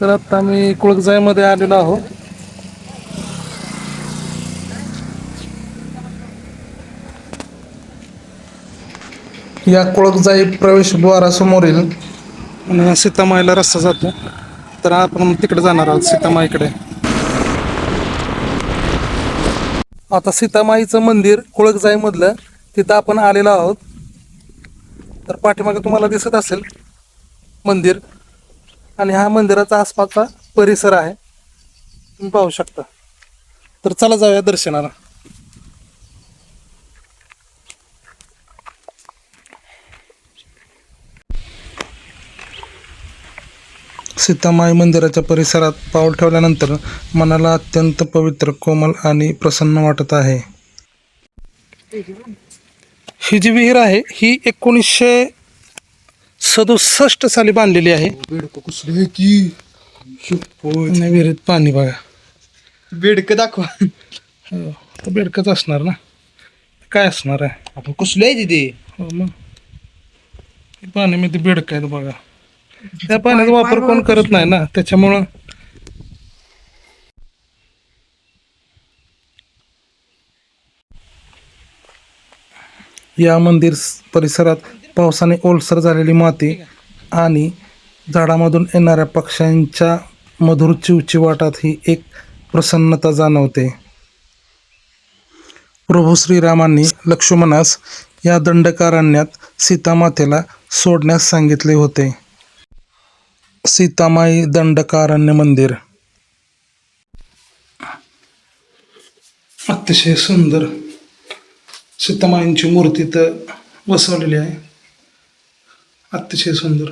तर आता आम्ही कुळकजाईमध्ये आलेलो आहोत. या कुळकजाई प्रवेशद्वारासमोरील सीतामाईला रस्ता जातो. तर आपण तिकडे जाणार आहोत सीतामाईकडे. आता सीतामाईचं मंदिर कुळकजाईमधलं तिथं आपण आलेलो आहोत. तर पाठीमागे तुम्हाला दिसत असेल मंदिर. आणि हा मंदिराचा आसपासचा परिसर आहे. तुम्ही पाहू शकता. तर चला जाऊया दर्शनाला. सीतामाई मंदिराच्या परिसरात पाऊल ठेवल्यानंतर मनाला अत्यंत पवित्र कोमल आणि प्रसन्न वाटत आहे. ही जी विहीर आहे ही एकोणीसशे सदुसष्ट साली बांधलेली आहे. बेडक कसली आहे ती? शपथ आणि विहिरीत पाणी बघा. बेडक दाखवा. हो, बेडकंच असणार ना. काय असणार आहे? आपण कसली आहे तिथे हो मग. हे पाण्यामध्ये बेडक आहेत बघा. त्या पाण्याचा वापर कोण करत नाही ना त्याच्यामुळं. या मंदिर स- परिसरात पावसाने ओलसर झालेली माती आणि झाडामधून येणाऱ्या पक्ष्यांच्या मधुर चिवचिवाटात ही एक प्रसन्नता जाणवते. प्रभू श्रीरामांनी लक्ष्मणास या दंडकारण्यात सीतामातेला सोडण्यास सांगितले होते. सीतामाई दंडकारण्य मंदिर. अतिशय सुंदर. सीतामाईंची मूर्ती तर बसवलेली आहे. अतिशय सुंदर.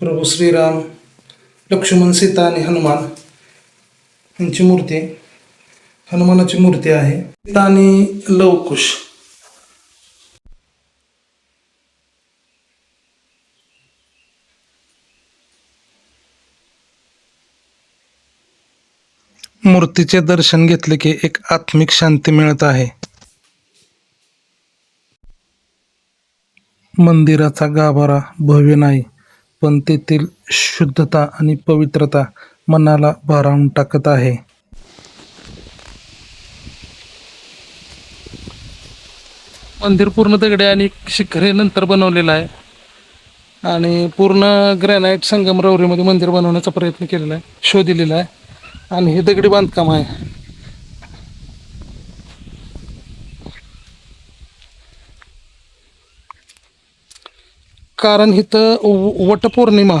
प्रभू श्रीराम लक्ष्मण सीता आणि हनुमान यांची मूर्ती हनुमानाची मूर्ती आहे. सीता आणि लवकुश. मूर्तीचे दर्शन घेतले की एक आत्मिक शांती मिळत आहे. मंदिराचा गाभारा भव्य नाही पण तेथील शुद्धता आणि पवित्रता मनाला भारावून टाकत आहे. मंदिर पूर्ण दगडे आणि शिखरे नंतर बनवलेलं आहे. आणि पूर्ण ग्रॅनाईट संगमरवरीमध्ये मंदिर बनवण्याचा प्रयत्न केलेला आहे. शो दिलेला आहे. आणि हे दगडी बांधकाम आहे. कारण इथं वटपौर्णिमा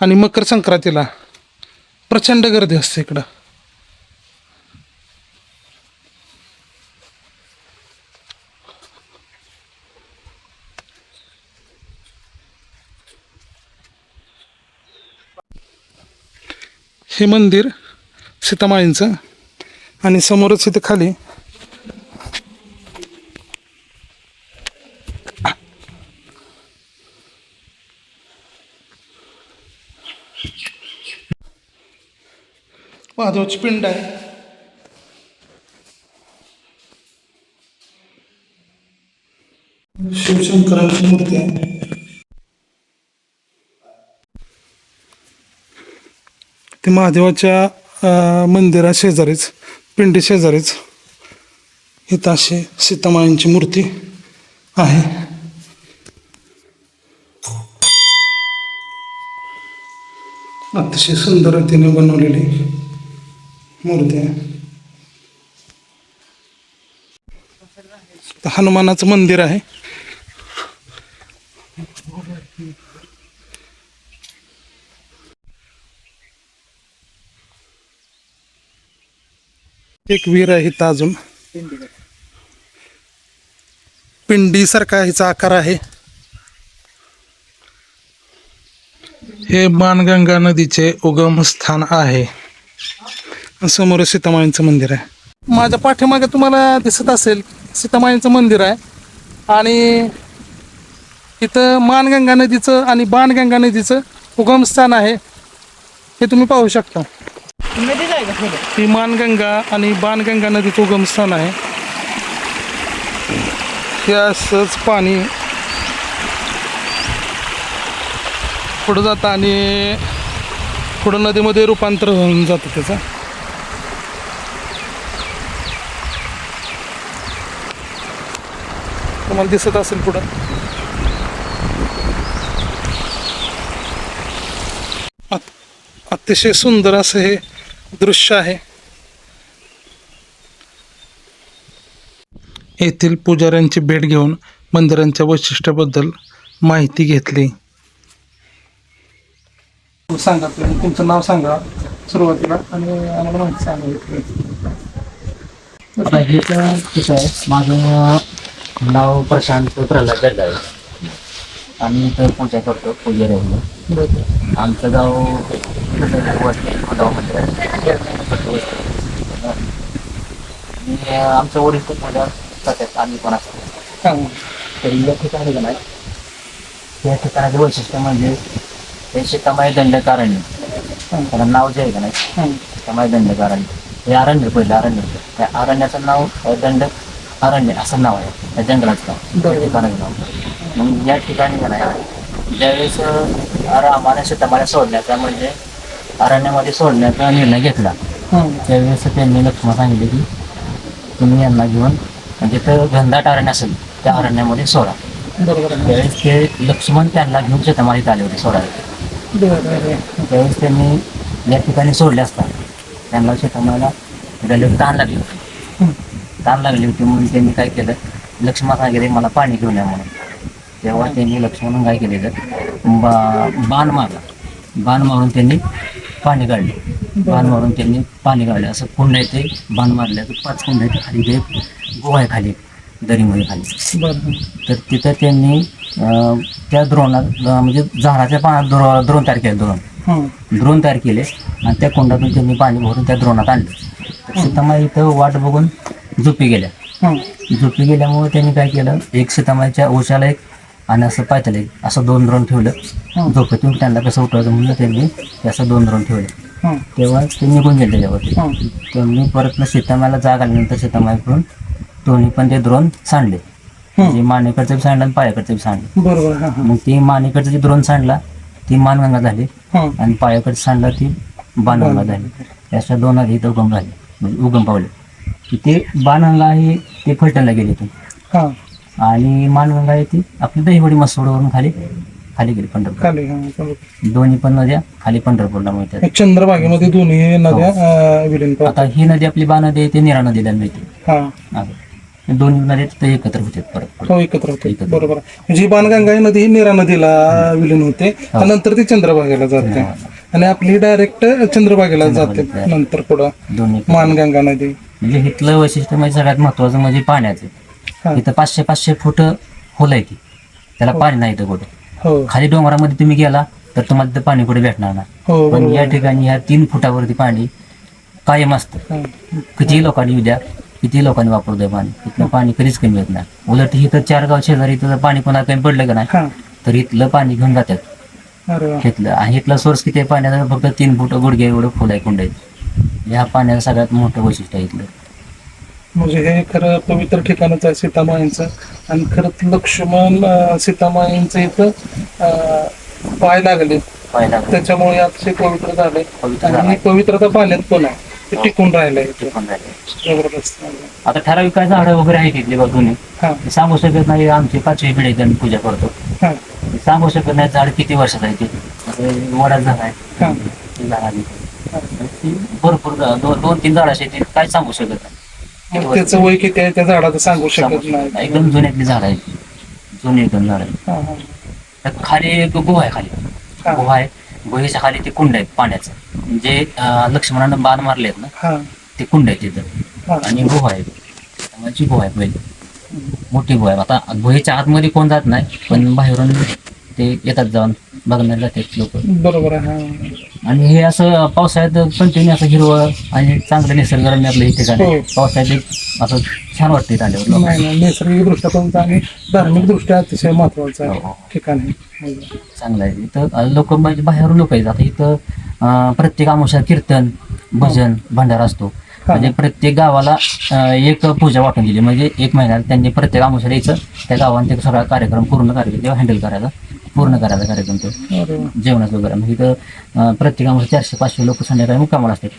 आणि मकर संक्रांतीला प्रचंड गर्दी असते इकडं. हे मंदिर सीतामाईंचं आणि समोरच इथे खाली महादेवाची पिंड आहे. शिवशंकरांची मूर्ती आहे. ते महादेवाच्या मंदिरा शेजारीच पिंडी शेजारीच इथं अशी सीतामायांची मूर्ती आहे. अतिशय सुंदर रीतीने बनवलेली मूर्ती आहे. हनुमानाचं मंदिर आहे. एक विहीर आहे इथं अजून. पिंडीसारखा हिचा आकार आहे. हे बाणगंगा नदीचे उगम स्थान आहे. समोर सीतामाईंचं मंदिर आहे. माझ्या पाठीमागे तुम्हाला दिसत असेल सीतामाईंचं मंदिर आहे. आणि इथं मानगंगा नदीचं आणि बाणगंगा नदीचं उगमस्थान आहे. हे तुम्ही पाहू शकता. नदीच आहे का ही मानगंगा आणि बाणगंगा नदीचं उगमस्थान आहे. हे असंच पाणी पुढं जातं आणि पुढं नदीमध्ये रूपांतर होऊन जातं त्याचं. तुम्हाला दिसत असेल पुढं. अतिशय सुंदर असं हे दृश्य आहे. येथील पुजाऱ्यांची भेट घेऊन मंदिरांच्या वैशिष्ट्याबद्दल माहिती घेतली. सांगा तुम्ही. तुमचं नाव सांगा सुरुवातीला आणि आम्हाला माहिती सांगा आता हे तर कसं आहे. माझं नाव प्रशांत प्रल्हाद आहे आम्ही इथं पूजा करतो पूजा राहिलो आमचं गाव कसं आहे, वस्ती आणि आमचं वरिष्ठ आम्ही पण असतो तरी या ठिकाणी का नाही या ठिकाणाचं वैशिष्ट्य म्हणजे हे सीतामाई दंडकारण्य त्याला नाव जे आहे का नाही सीतामाई दंडकारण्य हे अरण्य पहिलं अरण्य त्या अरण्याचं नाव दंड अरण्य असं नाव आहे त्या जंगलाचं नाव ठिकाणाचं नाव मग या ठिकाणी का नाही ज्यावेळेस आम्हाला रामाने सोडल्या त्या म्हणजे अरण्यामध्ये सोडण्याचा निर्णय घेतला. त्यावेळेस त्यांनी लक्ष्मण सांगितले की तुम्ही यांना घेऊन म्हणजे तर घनदाट अरण्य असेल त्या अरण्यामध्ये सोडा. त्यावेळेस ते लक्ष्मण त्यांना घेऊन सीतामालीत आले होते सोडायला. त्यावेळेस त्यांनी या ठिकाणी सोडले असतात त्यांना शेतामाला गल्लीवर ताण लागली होती. ताण लागली होती म्हणून त्यांनी काय केलं? लक्ष्मण सांगितले मला पाणी घेऊन या म्हणून. तेव्हा त्यांनी लक्ष्मण काय केलेलं? बा बाण मारला. बाण मारून त्यांनी पाणी काढले बाण मारून त्यांनी पाणी काढले असं कुंड आहे ते बाण मारले तर पाच कुंड आहे खाली ते आहे खाली दरीमध्ये खाली. तर तिथं त्यांनी त्या द्रोणात म्हणजे झाडाच्या पानात द्रो द्रोण तयार केले द्रोण. द्रोण तयार केले आणि त्या कुंडातून त्यांनी पाणी भरून त्या द्रोणात आणले. तर सीतामाई इथं वाट बघून झोपी गेल्या. हं. झोपी गेल्यामुळे त्यांनी काय केलं? एक सीतामाईच्या ओशाला एक आणि असं पायथ्याला एक असं दोन द्रोण ठेवलं. झोपेतून त्यांना कसं उठवायचं म्हणून त्यांनी ते असं दोन द्रोण ठेवले. तेव्हा ते निघून गेले त्याच्यावरती. हं. त्यांनी परत सीतामाईला जाग आल्यानंतर सीतामाईकडून दोन्ही पण ते द्रोण सांडले. म्हणजे मानेकडचं बी सांडलं आणि पायाकडचं बी सांडलं. बरोबर. मग ती मानेकडचं जे द्रोण सांडला ती मानगंगा झाली. आणि पायाकडचं सांडला ती बाणगंगा झाली. अशा दोन इथं उगम झाले. म्हणजे उगम पावले. की ते बाणगंगा ही ते फलटणला गेली हं. आणि मानगंगा आहे ती आपली दहीवडी मसोडवरून खाली खाली गेली पंढरपूर खाली हं. बरोबर. दोन्ही पण नद्या खाली पंढरपूरला मिळतात चंद्रभागेमध्ये दोन्ही नद्या अं, विलीन. आता ही नदी आपली बा नदी आहे ती निरा नदीला मिळते हं. हे दोन्ही नद्या तिथे एकत्र होतात परत. हो एकत्र होते एकत्र. बरोबर आहे. म्हणजे ही बाणगंगा ही नदी ही नीरा नदीला विलीन होते नंतर ती चंद्रभागेला जाते आणि आपली डायरेक्ट चंद्रभागेला जाते. नंतर पुढं दोन्ही मानगंगा नदी म्हणजे इथलं वैशिष्ट्य म्हणजे सगळ्यात महत्वाचं म्हणजे पाण्याचं हा. इथं पाचशे पाचशे फूट खोल आहे ती. त्याला पाणी नाही इथं कुठे. हो. खाली डोंगरामध्ये तुम्ही गेला तर तुम्हाला तिथं पाणी कुठे भेटणार नाही. हो पण बरोबर. या ठिकाणी ह्या तीन फुटावरती पाणी कायम असतं. हं. किती लोकांनी येऊ द्या किती लोकांनी वापरू द्या पाणी. इथलं पाणी कधीच कमी येत नाही. उलट इथं चार गाव शेजारी इथं जर पाणी कोणाला कमी पडलं का नाही हं. तर इथलं पाणी घेऊन जातात. अरे वा. घेतलं आणि इथला सोर्स किती आहे? पाण्याचा फक्त तीन फुट गुडघे एवढं खोल आहे कुंड आहे ह्या पाण्याचं सगळ्यात मोठं वैशिष्ट्य आहे इथलं. म्हणजे हे खरं पवित्र ठिकाणच आहे सीतामाईंचं आणि खरंच लक्ष्मण सीतामाईंचं इथं पाय लागले. त्याच्यामुळे हे अतिशय पवित्र झाले. पवित्र आणि. ही पवित्रता पाण्यात पण आहे? ते टिकून इथे. पण राहिले. जबरदस्त. आता ठराविक काय झाडं वगैरे आहेत इथली बाजूने हा. सांगू शकत नाही आमची पाचवी पिढी आम्ही पूजा करतो. हा. सांगू शकत नाही झाड किती वर्षाचं आहे ते हे वडाचं झाड आहे. हा. आहे. भरपूर दोन तीन झाड असे काय सांगू शकत नाही. मग त्याचं वय किती आहे? त्या झाडाचं सांगू शकत नाही. एकदम जुन्यातली झाड आहेत. जुनी एकदम झाड आहे हा, हा. खाली एक गुहा आहे खाली. हा. गुहा आहे. गुहेच्या खाली ते कुंड आहे पाण्याचं. जे अं, लक्ष्मणानं बाण मारले आहेत ना हा. ते कुंड आहे तिथं. हा. आणि गुहा आहे. त्याची गुहा आहे पहिली मोठी गुहा आहे. आता गुहेच्या आतमध्ये कोण जात नाही पण बाहेरून ते येतात जाऊन. बघण्याला जातात लोक. बरोबर आहे हा. आणि हे असं पावसाळ्यात कंटिन्यू असं हिरवं आणि चांगलं निसर्गरम्य आपलं हे ठिकाण आहे. हो. पावसाळ्यात एक असं छान वाटतं इथं आल्यावर लोकांना. नाही नाही नैसर्गिक दृष्ट्या पण आणि धार्मिक दृष्ट्या अतिशय महत्वाचं हो. ठिकाण आहे. हो. चांगलं आहे. इथं लोक म्हणजे बाहेरून लोक येतात. आता इथं अं, प्रत्येक आमुषात कीर्तन भजन भंडारा असतो. म्हणजे प्रत्येक गावाला अं, एक पूजा वाटून दिली. म्हणजे एक महिन्यात त्यांनी प्रत्येक आमुषाला यायचं. त्या गावाने ते सगळा कार्यक्रम पूर्ण कार्यक्रम हँडल करायचा. पूर्ण करायचा कार्यक्रम तो. जेवणाचं वगैरे. मग इथं प्रत्येक आमच्या चारशे पाचशे लोक संध्याकाळी मुक्कामाला असतात.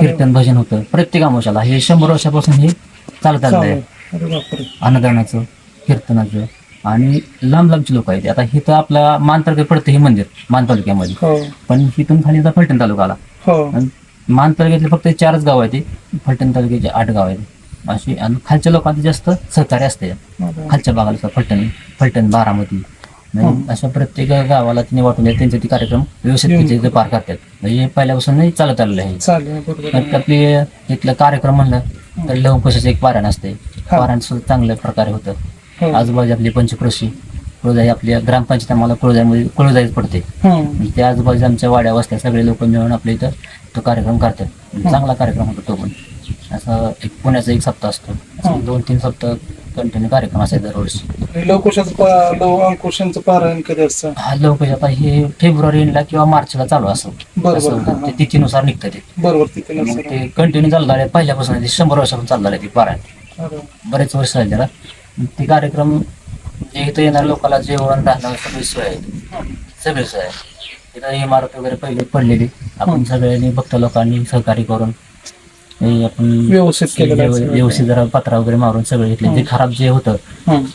कीर्तन भजन होतं. प्रत्येक आमोशाला हे शंभर वर्षापासून हे चालत आलेलं आहे. अन्नदानाचं कीर्तनाचं आणि लांब लांबची लोक आहेत. आता इथं आपला मान तालुक्यात पडतं हे मंदिर मान तालुक्यामध्ये. हो. पण इथून खाली फलटण तालुका आला हो. मान तालुक्यातले फक्त चारच गाव आहेत. ते फलटण तालुक्याचे आठ गाव आहेत. अशी आणि खालच्या लोकांचं जास्त सहकार्य असते. खालच्या भागाला फलटण फलटण बारामती अशा प्रत्येक गावाला तिने वाटून देत त्यांचे ते कार्यक्रम व्यवस्थित पार करतात. म्हणजे पहिल्यापासून नाही चालत आलेलं आहे. आपली इथलं कार्यक्रम म्हणलं तर लवकशाचं एक पारायण असते पारायण सुद्धा चांगल्या प्रकारे होतं. हो. आजूबाजू आपली पंचकृषी कुळजाई आपल्या ग्रामपंचायत आम्हाला कुळजाईमध्ये कुळजाईच पडते त्या आजूबाजू आमच्या वाड्या वस्त्या सगळे लोक मिळून आपल्या इथं तो कार्यक्रम करतात. चांगला कार्यक्रम होतो तो पण. असं एक पुण्याचा एक सप्ताह असतो. असं दोन तीन सप्ताह कंटिन्यू कार्यक्रम असायचे दरवर्षी. आणि लवकुशाचं पा- लव अंकुशांचं पारायण कधी असतं? हा लवकर आता हे फेब्रुवारी एंडला किंवा मार्चला चालू असं. बरोबर, असं होतं. ते तिथीनुसार निघतं ते. बरोबर तिथे मग. ते कंटिन्यू चालू झाले. पहिल्यापासून ते शंभर वर्षापासून चालू झाले ते पारायण. अरे. बरेच वर्ष झाले त्याला. ते कार्यक्रम जे इथं येणाऱ्या लोकांना जेवण राहणं सगळी सोय आहे. सगळी सोय आहे. इथं इमारत वगैरे पहिले पडलेली. आपण सगळ्यांनी भक्त लोकांनी सहकार्य करून हे आपण व्यवस्थित केलेलं आहे व्यव- सगळं. व्यवस्थित जरा पत्रा वगैरे मारून सगळं घेतले. जे खराब जे होतं.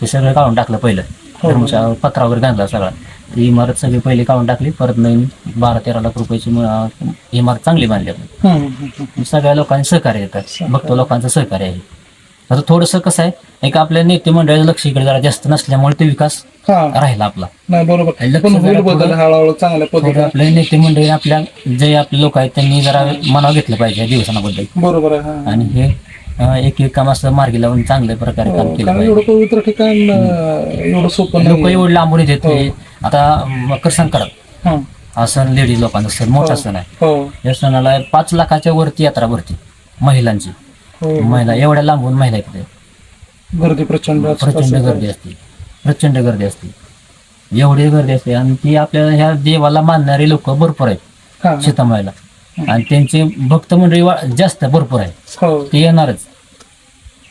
ते सगळं काढून टाकलं पहिलं. हो. धर्मशाळा पत्रा वगैरे घातला सगळा. ती इमारत सगळी पहिले काढून टाकली. परत नवीन बारा तेरा लाख रुपयाची म- इमारत चांगली बांधली आपण. सगळ्या लोकांनी सहकार्य देतात. भक्त लोकांचं सहकार्य आहे. आता थोडंसं कसं आहे एक आपल्या नेते मंडळाचं लक्ष इकडे जरा जास्त नसल्यामुळे ते विकास हा. राहिला आपला. नाही बरोबर. लक्ष पण होईल जरा बदल थोडं- हळूहळू चांगल्या थोडं पद्धतीने. आपले नेते मंडळी आपल्या जे आपले लोक आहेत त्यांनी जरा मनाव घेतलं पाहिजे या दिवसांबद्दल. बरोबर आहे हा. आणि हे अं, एक एक काम असं मार्गी लावून चांगल्या प्रकारे काम हो, केलं कारण पाहिजे. एवढं पवित्र ठिकाण अं, एवढं सोपं लोक नाही एवढे लांबून येतात हे. आता मकर संक्रांत. हं. हा सण लेडीज लोकांचा सण मोठा सण आहे. हो. या सणाला पाच लाखाच्या वरती यात्रा भरते महिलांची. हो महिला एवढ्या लांबून महिला येते गर्दी प्रचंड असते. प्रचंड गर्दी असते. प्रचंड गर्दी असते. एवढी गर्दी असते. आणि ती आपल्या ह्या देवाला मानणारे लोक भरपूर आहेत हा. आणि त्यांचे भक्त मंडळी वा- जास्त भरपूर आहेत हो. ते येणारच.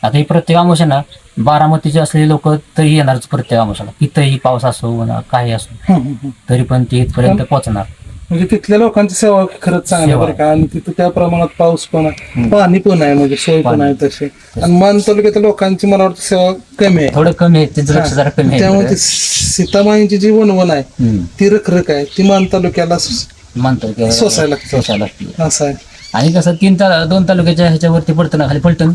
आता ही प्रत्येक आमोशाना बारामतीचे असलेले लोक तरी येणारच प्रत्येक आमोशाला कितीही पाऊस असो म्हणा काही असो. हं, हं, हं. तरी पण ते इथपर्यंत पोहोचणार. म्हणजे तिथल्या लोकांची सेवा खरंच चांगली सेवा. बरं का? आणि तिथं त्या प्रमाणात पाऊस पण आहे. पाणी पण आहे म्हणजे सोय पण. आहे तशी. आणि मान तालुक्यातल्या लोकांची मला वाटतं सेवा कमी आहे. थोडं कमी आहे त्यांचं लक्ष जरा कमी त्यामुळे आहे ती सीतामाईंची जी वणवण आहे हम्म. ती रखरख आहे. ती मान तालुक्याला स- की सोसायला लागते. सोसायला लागते. असं आहे. आणि कसं तीन ता दोन तालुक्याच्या ह्याच्यावरती पडतं ना खाली फलटण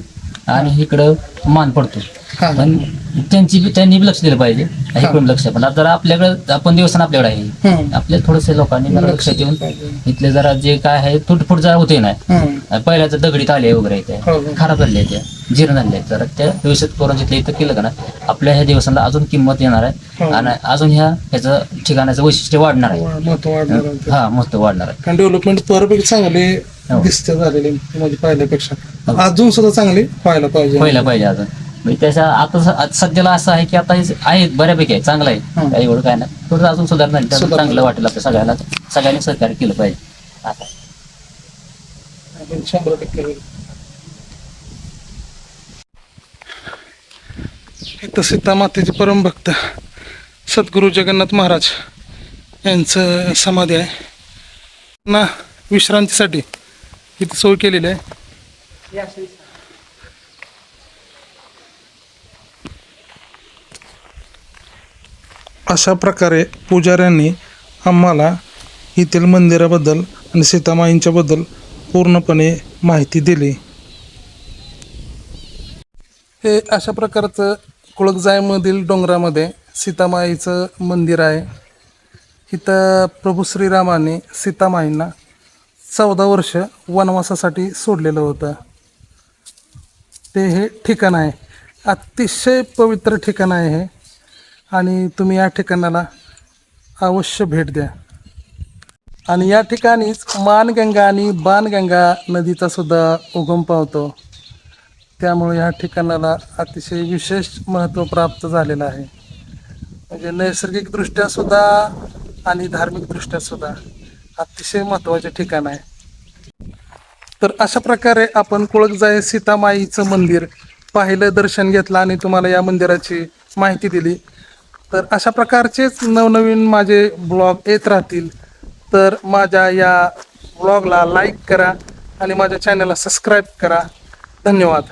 आणि इकडं मान पडतो हा. पण त्यांची बी- त्यांनी बी लक्ष दिलं पाहिजे इकडून लक्ष पण आता जरा आपल्याकडे आपण दिवसानं आपल्याकडे आहे हं. आपल्या थोडंसं लोकांनी जरा लक्ष देऊन इथले जरा जे काय आहे तुटफुट जरा होते नाही हं. पहिल्याचं दगडीत आले वगैरे हो, ते हो. खराब झाले त्या जीर्ण झाले आहेत जरा त्या व्यवस्थित करून जिथल्या इथं केलं का ना आपल्या ह्या दिवसाला अजून किंमत येणार आहे हो. आणि अजून ह्या ह्याचं ठिकाणाचं वैशिष्ट्य वाढणार आहे महत्त्व वाढणार आहे. हा मस्त वाढणार आहे कारण डेव्हलपमेंट बऱ्यापैकी चांगली हो. दिसते झालेली म्हणजे पहिल्यापेक्षा. अजून सुद्धा चांगली व्हायला पाहिजे. पहिला पाहिजे अजून. म्हणजे त्याच्या आता सध्याला असं आहे की आता हे आहे बऱ्यापैकी आहे चांगलं आहे. हं. काही एवढं काय नाही. थोडं अजून सुधारणा. चांगलं वाटेल आपल्या सगळ्याला. सगळ्यांनी सहकार्य केलं पाहिजे. आता. आपण शंभर टक्के होईल. इथं सीतामातेचे परमभक्त सद्गुरू जगन्नाथ महाराज यांचं समाधी आहे. ना विश्रांतीसाठी. इथे सोय केलेली आहे. अशा प्रकारे पुजाऱ्यांनी आम्हाला येथील मंदिराबद्दल आणि सीतामाईंच्याबद्दल पूर्णपणे माहिती दिली. हे अशा प्रकारचं कुळकजायमधील डोंगरामध्ये सीतामाईचं मंदिर आहे. इथं प्रभू श्रीरामाने सीतामाईंना चौदा वर्ष वनवासासाठी सोडलेलं होतं. ते हे ठिकाण आहे. अतिशय पवित्र ठिकाण आहे हे. आणि तुम्ही या ठिकाणाला अवश्य भेट द्या. आणि या ठिकाणीच मानगंगा आणि बाणगंगा नदीचा सुद्धा उगम पावतो. त्यामुळे या ठिकाणाला अतिशय विशेष महत्त्व प्राप्त झालेलं आहे. म्हणजे नैसर्गिकदृष्ट्यासुद्धा आणि धार्मिकदृष्ट्या सुद्धा. अतिशय महत्त्वाचे ठिकाण आहे. तर अशा प्रकारे आपण कुळकजाय सीतामाईचं मंदिर पाहिलं दर्शन घेतलं आणि तुम्हाला या मंदिराची माहिती दिली. तर अशा प्रकारचेच नवनवीन माझे ब्लॉग येत राहतील. तर माझ्या या ब्लॉगला लाईक करा आणि माझ्या चॅनलला सबस्क्राईब करा. धन्यवाद.